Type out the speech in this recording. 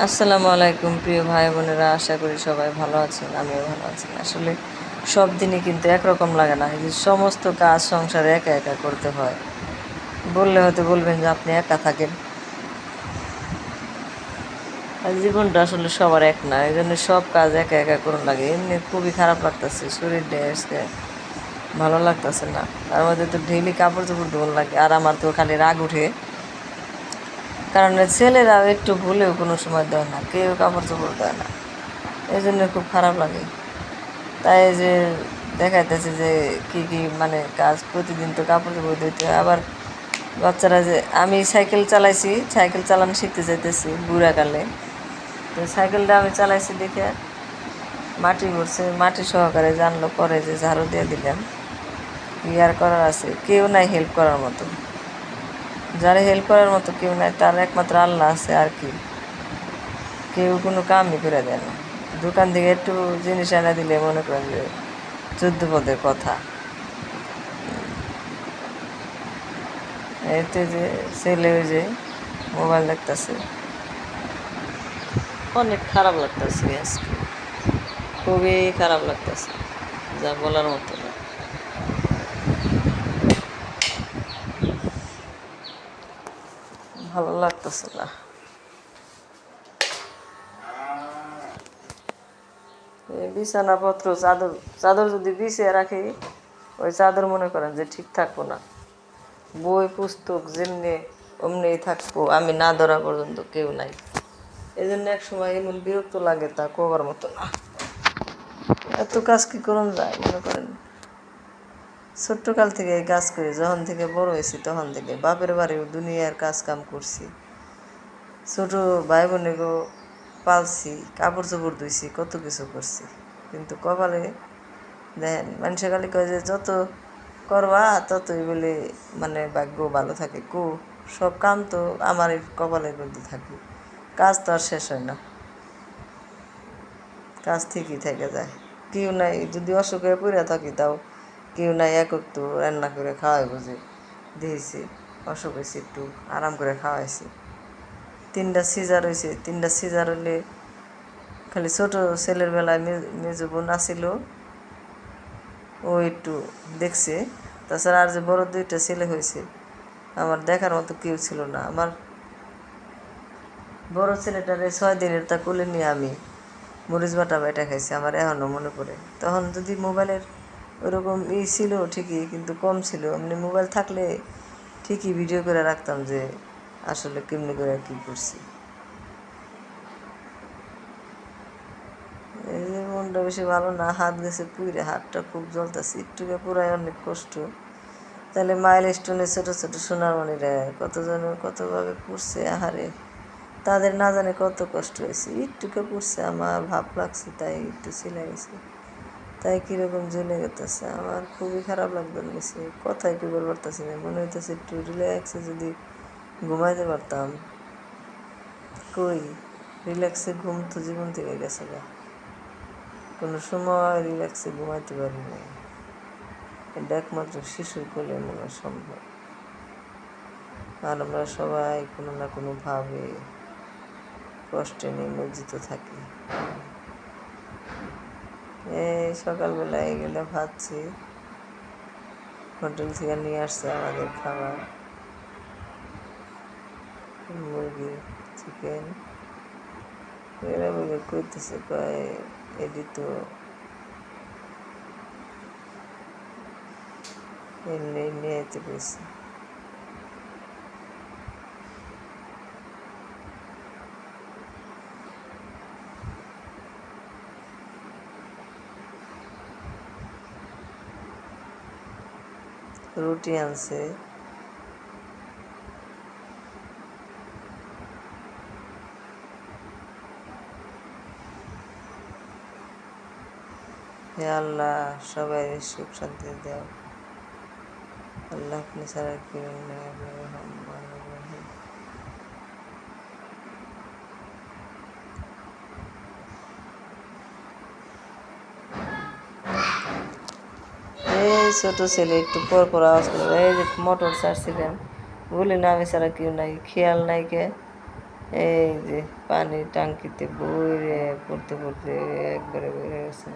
আসসালামু আলাইকুম, প্রিয় ভাই বোনেরা, আশা করি সবাই ভালো আছেন, আমিও ভালো আছি। আসলে সব দিনই কিন্তু একরকম লাগে না যে সমস্ত কাজ সংসারে একা একা করতে হয়। বললে হয়তো বলবেন যে আপনি একা থাকেন। আর জীবনটা আসলে সবার এক না, এই জন্য সব কাজ একা একা করুন লাগে। এমনি খুবই খারাপ লাগতেছে শরীরটা আজকে ভালো লাগতেছে না। তার মধ্যে তো ডেইলি কাপড় চোপড় ধোন লাগে, আর আমার তো খালি রাগ উঠে কারণ ছেলেরাও একটু ভুলেও কোনো সময় দেয় না, কেউ কাপড় চোপড় দেয় না। এই জন্য খুব খারাপ লাগে। তাই যে দেখাইতেছে যে কি কি মানে কাজ প্রতিদিন তো কাপড় চোপড় দিতে হয়। আবার বাচ্চারা যে আমি সাইকেল চালাইছি, সাইকেল চালানো শিখতে চাইতেছি বুড়াকালে। তো সাইকেলটা আমি চালাইছি দেখে মাটি ভরছে, মাটি সহকারে জানলো পরে যে ঝাড়ু দিয়ে দিলাম। ইয়ার করার আছে? কেউ নাই হেল্প করার মতো। যারা হেল্প করার মতো কেউ নাই, তার একমাত্র আল্লাহ আছে আর কি। কেউ কোনো কামই করে দেয় না। দোকান থেকে একটু জিনিস এনে দিলে মনে করেন যে চোদ্দ পদের কথা। এতে যে ছেলে ওই যে মোবাইল দেখতেছে। অনেক খারাপ লাগতেছে আজকে। খুবই খারাপ লাগতেছে, যা বলার মতো না ভালো লাগতেছে না বিছানাপত্র চাদর চাদর যদি বিছিয়ে রাখি, ওই চাদর মনে করেন যে ঠিক থাকব না। বই, পুস্তক যেমনি অমনি থাকব, আমি না ধরা পর্যন্ত কেউ নাই। এই জন্য এক সময় এমন বিরক্ত লাগে তা কবার মতো না। এত কাজ কি করুন যায়, মনে করেন? ছোট্টকাল থেকে কাজ করি, যখন থেকে বড় হয়েছি তখন থেকে বাপের বাড়িও দুনিয়ার কাজ কাম করছি। ছোট ভাই বোনেরও পালছি কাপড় চোপড় ধুইছি, কত কিছু করছি। কিন্তু কপালে দেন মানুষের খালি কয় যে যত করবা ততই বলে মানে ভাগ্য ভালো থাকে। কো, সব কাম তো আমার কপালের মধ্যে থাকে। কাজ তো আর শেষ হয় না। কাজ ঠিকই থেকে যায়। কেউ নাই, যদি অসুখে পড়ে থাকি তাও কেউ নাই একক তো রান্না করে খাওয়াই বুঝে দিয়েছি, অসুখ হয়েছে একটু, আরাম করে খাওয়াইছি। তিনটা সিজার হয়েছে, তিনটা সিজার হলে খালি ছোট ছেলের বেলায় মেজো বোন আসিল, ও একটু দেখছে, তাছাড়া আর যে বড় দুইটা ছেলে হয়েছে, আমার দেখার মতো কেউ ছিল না। আমার বড় ছেলেটারে ছয় দিনের তা কোলে নিয়ে আমি মরিচ বাটা বেটা খাইছি, আমার এখনও মনে পড়ে। তখন যদি মোবাইলের ওরকম ই ছিল ঠিকই, কিন্তু কম ছিল। এমনি মোবাইল থাকলে ঠিকই ভিডিও করে রাখতাম যে আসলে কেমনি করে কী করছি। এই যে মনটা বেশি ভালো না, হাত গেছে পুইরে, হাতটা খুব জ্বলতেছে একটুকে পুরাই অনেক কষ্ট। তাহলে মাইল স্টোনে ছোটো ছোটো সোনারমণিরা কতজন কতভাবে পড়ছে আহারে। তাদের না জানে কত কষ্ট হয়েছে একটুকে পড়ছে, আমার ভাব লাগছে, তাই একটু সিলাই গেছে। তাই কীরকম জ্বলে গেতেছে? আমার খুবই খারাপ লাগবে নিছে কথাই কি বলবার পারতেছি না মনে হইতেছে একটু রিল্যাক্সে যদি ঘুমাইতে পারতাম। কই? রিল্যাক্সে ঘুম তো জীবন থেকে গেছে গা। কোনো সময় রিল্যাক্সে ঘুমাইতে পারি না এটা একমাত্র শিশুর কোলে মনে সম্ভব। আর আমরা সবাই কোনো না কোনোভাবে কষ্টে নিমজ্জিত থাকি। এই সকালবেলা এগুলো ভাবছি হোটেল থেকে নিয়ে আসছে আমাদের খাবার। মুরগি, চিকেন, এরা বলে করতেছে কয়, এটি তো এমনি নিয়ে যেতে পেরেছি রুটি আনছে। আল্লাহ সবাই সুখ শান্তি দেওয়া আল্লাহ আপনি ছাড়া কি এই ছোট ছেলে, একটু পর পর আওয়াজ করবে এই যে মোটর চার্জছিলেন বলি না, আমি ছাড়া কেউ নাই, খেয়াল নাই কে? এই যে পানি টাঙ্কিতে বইরে পড়তে পড়তে একবারে বেড়ে গেছে।